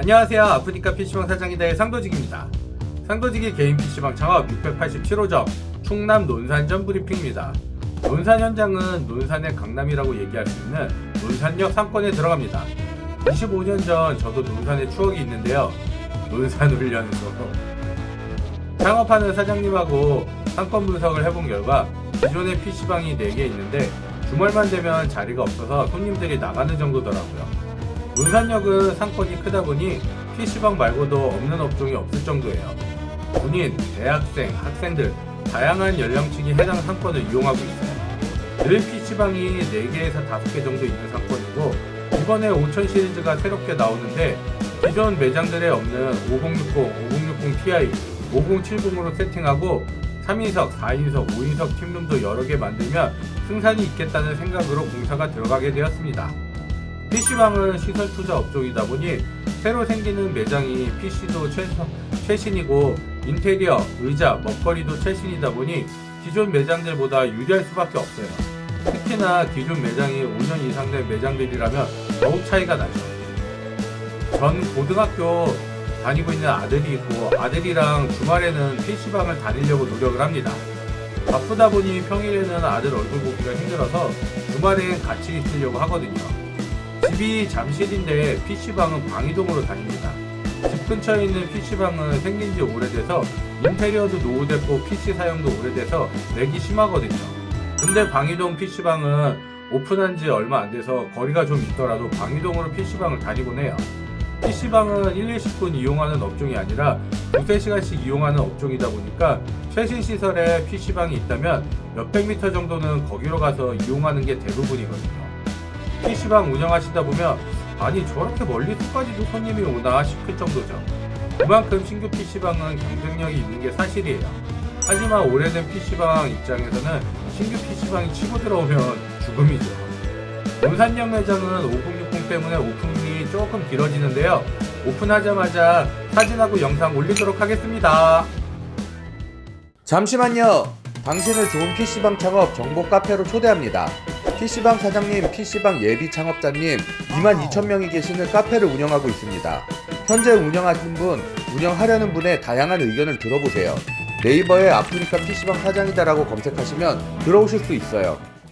안녕하세요. 아프리카 PC방 사장이다의 상도직입니다. 상도직이 개인 PC방 창업 687호점 충남 논산점 브리핑입니다. 논산 현장은 논산의 강남이라고 얘기할 수 있는 논산역 상권에 들어갑니다. 25년 전 저도 논산에 추억이 있는데요. 논산 훈련소. 창업하는 사장님하고 상권 분석을 해본 결과 기존에 PC방이 4개 있는데 주말만 되면 자리가 없어서 손님들이 나가는 정도더라고요. 논산역은 상권이 크다 보니 PC방 말고도 없는 업종이 없을 정도예요. 군인, 대학생, 학생들, 다양한 연령층이 해당 상권을 이용하고 있어요. 늘 PC방이 4개에서 5개 정도 있는 상권이고 이번에 5000 시리즈가 새롭게 나오는데 기존 매장들에 없는 5060, 5060 Ti, 5070으로 세팅하고 3인석, 4인석, 5인석 팀룸도 여러 개 만들면 승산이 있겠다는 생각으로 공사가 들어가게 되었습니다. PC방은 시설 투자 업종이다 보니 새로 생기는 매장이 PC도 최신이고 인테리어, 의자, 먹거리도 최신이다 보니 기존 매장들보다 유리할 수밖에 없어요. 특히나 기존 매장이 5년 이상 된 매장들이라면 더욱 차이가 나죠. 전 고등학교 다니고 있는 아들이 있고 아들이랑 주말에는 PC방을 다니려고 노력을 합니다. 바쁘다 보니 평일에는 아들 얼굴 보기가 힘들어서 주말엔 같이 있으려고 하거든요. 집이 잠실인데 PC방은 광희동으로 다닙니다. 집 근처에 있는 PC방은 생긴 지 오래돼서 인테리어도 노후됐고 PC 사용도 오래돼서 렉이 심하거든요. 근데 광희동 PC방은 오픈한 지 얼마 안 돼서 거리가 좀 있더라도 광희동으로 PC방을 다니곤 해요. PC방은 1, 20분 이용하는 업종이 아니라 두세 시간씩 이용하는 업종이다 보니까 최신 시설에 PC방이 있다면 몇백 미터 정도는 거기로 가서 이용하는 게 대부분이거든요. PC방 운영하시다 보면 아니 저렇게 멀리서까지도 손님이 오나 싶을 정도죠. 그만큼 신규 PC방은 경쟁력이 있는 게 사실이에요. 하지만 오래된 PC방 입장에서는 신규 PC방이 치고 들어오면 죽음이죠. 논산역 매장은 5060 때문에 오픈이 조금 길어지는데요. 오픈하자마자 사진하고 영상 올리도록 하겠습니다. 잠시만요. 당신을 좋은 PC방 창업 정보 카페로 초대합니다. PC방 사장님, PC방 예비 창업자님, 22,000명이 계시는 카페를 운영하고 있습니다. 현재 운영하시는 분, 운영하려는 분의 다양한 의견을 들어보세요. 네이버에 아프리카 PC방 사장이다라고 검색하시면 들어오실 수 있어요.